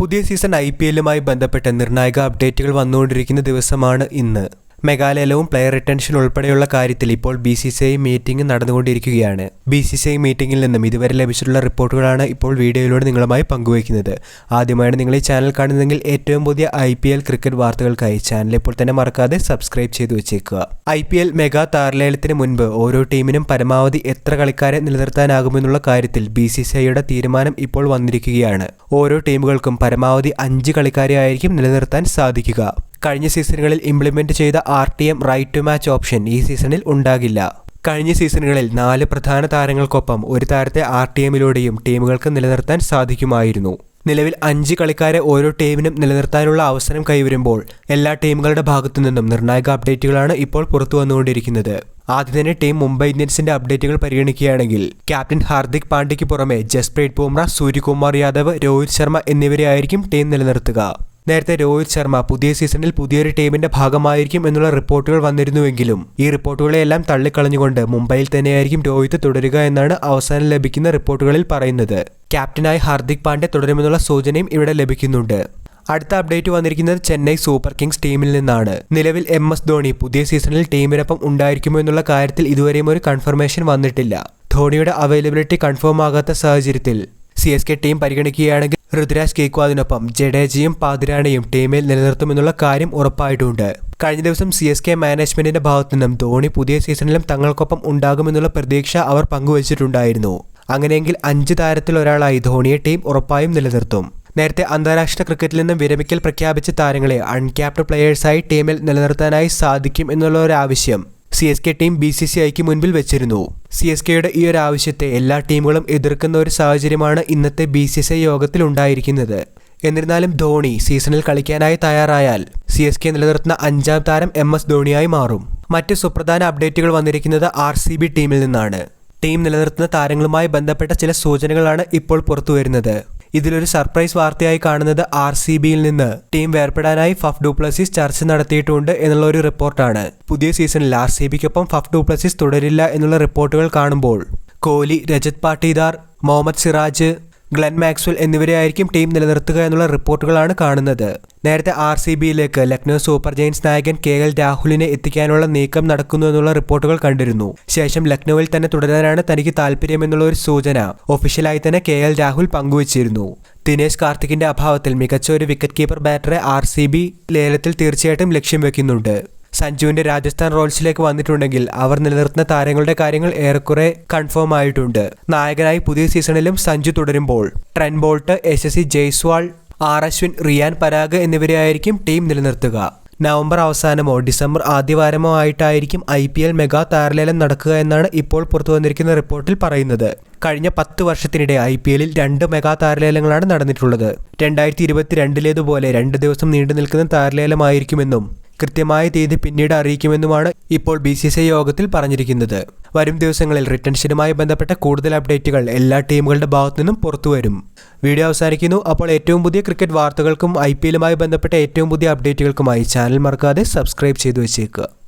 പുതിയ season I P എല്ലുമായി ബന്ധപ്പെട്ട് നിർണായക അപ്ഡേറ്റുകൾ വന്നുകൊണ്ടിരിക്കുന്ന ദിവസമാണ് ഇന്ന്. മെഗാലയലവും പ്ലെയർ റിട്ടൻഷൻ ഉൾപ്പെടെയുള്ള കാര്യത്തിൽ ഇപ്പോൾ B C C I meeting നടന്നുകൊണ്ടിരിക്കുകയാണ്. ബി സി സി ഐ മീറ്റിംഗിൽ നിന്നും ഇതുവരെ ലഭിച്ചിട്ടുള്ള റിപ്പോർട്ടുകളാണ് ഇപ്പോൾ വീഡിയോയിലൂടെ നിങ്ങളുമായി പങ്കുവയ്ക്കുന്നത്. ആദ്യമായാണ് നിങ്ങൾ ഈ ചാനൽ കാണുന്നതെങ്കിൽ ഏറ്റവും പുതിയ ഐ പി എൽ ക്രിക്കറ്റ് വാർത്തകൾക്കായി ചാനൽ ഇപ്പോൾ തന്നെ മറക്കാതെ സബ്സ്ക്രൈബ് ചെയ്തു വെച്ചേക്കുക. ഐ പി എൽ മെഗാ താരലേലത്തിന് മുൻപ് ഓരോ ടീമിനും പരമാവധി എത്ര കളിക്കാരെ നിലനിർത്താനാകുമെന്നുള്ള കാര്യത്തിൽ ബി സി സി ഐയുടെ തീരുമാനം ഇപ്പോൾ വന്നിരിക്കുകയാണ്. ഓരോ ടീമുകൾക്കും പരമാവധി അഞ്ച് കളിക്കാരെ ആയിരിക്കും നിലനിർത്താൻ സാധിക്കുക. കഴിഞ്ഞ സീസണുകളിൽ ഇംപ്ലിമെന്റ് ചെയ്ത R T M right to match option ഈ സീസണിൽ ഉണ്ടാകില്ല. കഴിഞ്ഞ സീസണുകളിൽ നാല് പ്രധാന താരങ്ങൾക്കൊപ്പം ഒരു താരത്തെ ആർ ടി എമ്മിലൂടെയും ടീമുകൾക്ക് നിലനിർത്താൻ സാധിക്കുമായിരുന്നു. നിലവിൽ അഞ്ച് കളിക്കാരെ ഓരോ ടീമിനും നിലനിർത്താനുള്ള അവസരം കൈവരുമ്പോൾ എല്ലാ ടീമുകളുടെ ഭാഗത്തു നിന്നും നിർണായക അപ്ഡേറ്റുകളാണ് ഇപ്പോൾ പുറത്തു വന്നുകൊണ്ടിരിക്കുന്നത്. ആദ്യം തന്നെ ടീം മുംബൈ ഇന്ത്യൻസിന്റെ അപ്ഡേറ്റുകൾ പരിഗണിക്കുകയാണെങ്കിൽ ക്യാപ്റ്റൻ ഹാർദിക് പാണ്ഡ്യയ്ക്ക് പുറമെ ജസ്പ്രീത് ബുംറ സൂര്യകുമാർ യാദവ് രോഹിത് ശർമ്മ എന്നിവരെയായിരിക്കും ടീം നിലനിർത്തുക. നേരത്തെ രോഹിത് ശർമ്മ പുതിയ സീസണിൽ പുതിയൊരു ടീമിന്റെ ഭാഗമായിരിക്കും എന്നുള്ള റിപ്പോർട്ടുകൾ വന്നിരുന്നുവെങ്കിലും ഈ റിപ്പോർട്ടുകളെല്ലാം തള്ളിക്കളഞ്ഞുകൊണ്ട് മുംബൈയിൽ തന്നെയായിരിക്കും രോഹിത് തുടരുക എന്നാണ് അവസാനം ലഭിക്കുന്ന റിപ്പോർട്ടുകളിൽ പറയുന്നത്. ക്യാപ്റ്റനായി ഹാർദിക് പാണ്ഡ്യ തുടരുമെന്നുള്ള സൂചനയും ഇവിടെ ലഭിക്കുന്നുണ്ട്. അടുത്ത അപ്ഡേറ്റ് വന്നിരിക്കുന്നത് ചെന്നൈ സൂപ്പർ കിങ്സ് ടീമിൽ നിന്നാണ്. നിലവിൽ എം എസ് ധോണി പുതിയ സീസണിൽ ടീമിനൊപ്പം ഉണ്ടായിരിക്കുമോ എന്നുള്ള കാര്യത്തിൽ ഇതുവരെയും ഒരു കൺഫർമേഷൻ വന്നിട്ടില്ല. ധോണിയുടെ അവൈലബിലിറ്റി കൺഫേം ആകാത്ത സാഹചര്യത്തിൽ സി എസ് കെ ടീം പരിഗണിക്കുകയാണെങ്കിൽ ഋതുരാജ് കേക്വാദിനൊപ്പം ജഡേജയും പാതിരാണയും ടീമിൽ നിലനിർത്തുമെന്നുള്ള കാര്യം ഉറപ്പായിട്ടുണ്ട്. കഴിഞ്ഞ ദിവസം സി എസ് കെ മാനേജ്മെന്റിന്റെ ഭാഗത്തു നിന്നും ധോണി പുതിയ സീസണിലും തങ്ങൾക്കൊപ്പം ഉണ്ടാകുമെന്നുള്ള പ്രതീക്ഷ അവർ പങ്കുവച്ചിട്ടുണ്ടായിരുന്നു. അങ്ങനെയെങ്കിൽ അഞ്ച് താരത്തിൽ ഒരാളായി ധോണിയെ ടീം ഉറപ്പായും നിലനിർത്തും. നേരത്തെ അന്താരാഷ്ട്ര ക്രിക്കറ്റിൽ നിന്നും വിരമിക്കൽ പ്രഖ്യാപിച്ച താരങ്ങളെ അൺക്യാപ്ഡ് പ്ലെയേഴ്സായി ടീമിൽ നിലനിർത്താനായി സാധിക്കും എന്നുള്ള ഒരു ആവശ്യം C S K team B C C ഐക്ക് മുൻപിൽ വെച്ചിരുന്നു. സി എസ് കെയുടെ ഈ ഒരു ആവശ്യത്തെ എല്ലാ ടീമുകളും എതിർക്കുന്ന ഒരു സാഹചര്യമാണ് ഇന്നത്തെ ബി സി സി ഐ യോഗത്തിൽ ഉണ്ടായിരിക്കുന്നത്. എന്നിരുന്നാലും ധോണി സീസണിൽ കളിക്കാനായി തയ്യാറായാൽ സി എസ് കെ നിലനിർത്തുന്ന അഞ്ചാം താരം എം എസ് ധോണിയായി മാറും. മറ്റ് സുപ്രധാന അപ്ഡേറ്റുകൾ വന്നിരിക്കുന്നത് ആർ സി ബി ടീമിൽ നിന്നാണ്. ടീം നിലനിർത്തുന്ന താരങ്ങളുമായി ബന്ധപ്പെട്ട ചില സൂചനകളാണ് ഇപ്പോൾ പുറത്തുവരുന്നത്. ഇതിലൊരു സർപ്രൈസ് വാർത്തയായി കാണുന്നത് ആർ സി ബിയിൽ നിന്ന്. ടീം വേർപെടാനായി ഫഫ് ഡൂപ്ലസിസ് ചർച്ച നടത്തിയിട്ടുണ്ട് എന്നുള്ള ഒരു റിപ്പോർട്ടാണ്. പുതിയ സീസണിൽ ആർ സി ബിക്കൊപ്പം ഫഫ് ഡൂപ്ലസിസ് തുടരില്ല എന്നുള്ള റിപ്പോർട്ടുകൾ കാണുമ്പോൾ. കോഹ്ലി രജത് പാട്ടീദാർ മുഹമ്മദ് സിറാജ് ഗ്ലെൻ മാക്സ്വൽ എന്നിവരെ ആയിരിക്കും ടീം നിലനിർത്തുക എന്നുള്ള റിപ്പോർട്ടുകളാണ് കാണുന്നത്. നേരത്തെ ആർ സി ബിയിലേക്ക് ലക്നൗ സൂപ്പർ ജയൻസ് നായകൻ കെ എൽ രാഹുലിനെ എത്തിക്കാനുള്ള നീക്കം നടക്കുന്നു എന്നുള്ള റിപ്പോർട്ടുകൾ കണ്ടിരുന്നു. ശേഷം ലക്നൌവിൽ തന്നെ തുടരാനാണ് തനിക്ക് താല്പര്യമെന്നുള്ള ഒരു സൂചന ഒഫീഷ്യലായി തന്നെ കെ എൽ രാഹുൽ പങ്കുവച്ചിരുന്നു. ദിനേശ് കാർത്തിക്കിന്റെ അഭാവത്തിൽ മികച്ച ഒരു വിക്കറ്റ് കീപ്പർ ബാറ്ററെ ആർ സി ബി ലേലത്തിൽ തീർച്ചയായിട്ടും ലക്ഷ്യം വെക്കുന്നുണ്ട്. സഞ്ജുവിന്റെ രാജസ്ഥാൻ റോയൽസിലേക്ക് വന്നിട്ടുണ്ടെങ്കിൽ അവർ നിലനിർത്തുന്ന താരങ്ങളുടെ കാര്യങ്ങൾ ഏറെക്കുറെ കൺഫേം ആയിട്ടുണ്ട്. നായകനായി പുതിയ സീസണിലും സഞ്ജു തുടരുമ്പോൾ ട്രെൻ ബോൾട്ട് എസ് എസ് സി ജയ്സ്വാൾ ആർ അശ്വിൻ റിയാൻ പരാഗ് എന്നിവരെ ആയിരിക്കും ടീം നിലനിർത്തുക. നവംബർ അവസാനമോ ഡിസംബർ ആദ്യവാരമോ ആയിട്ടായിരിക്കും ഐ പി എൽ മെഗാ താരലേലം നടക്കുക എന്നാണ് ഇപ്പോൾ പുറത്തു വന്നിരിക്കുന്ന റിപ്പോർട്ടിൽ പറയുന്നത്. കഴിഞ്ഞ പത്ത് വർഷത്തിനിടെ ഐ പി എല്ലിൽ രണ്ട് മെഗാ താരലേലങ്ങളാണ് നടന്നിട്ടുള്ളത്. രണ്ടായിരത്തി ഇരുപത്തിരണ്ടിലേതുപോലെ രണ്ട് ദിവസം നീണ്ടു നിൽക്കുന്ന താരലേലമായിരിക്കുമെന്നും കൃത്യമായ തീയതി പിന്നീട് അറിയിക്കുമെന്നുമാണ് ഇപ്പോൾ ബി സി സി യോഗത്തിൽ പറഞ്ഞിരിക്കുന്നത്. വരും ദിവസങ്ങളിൽ റിട്ടൻഷനുമായി ബന്ധപ്പെട്ട കൂടുതൽ അപ്ഡേറ്റുകൾ എല്ലാ ടീമുകളുടെ ഭാഗത്തു നിന്നും പുറത്തുവരും. വീഡിയോ അവസാനിക്കുന്നു. അപ്പോൾ ഏറ്റവും പുതിയ ക്രിക്കറ്റ് വാർത്തകൾക്കും ഐ പി എല്ലുമായി ബന്ധപ്പെട്ട ഏറ്റവും പുതിയ അപ്ഡേറ്റുകൾക്കുമായി ചാനൽ മറക്കാതെ സബ്സ്ക്രൈബ് ചെയ്തു വെച്ചേക്കുക.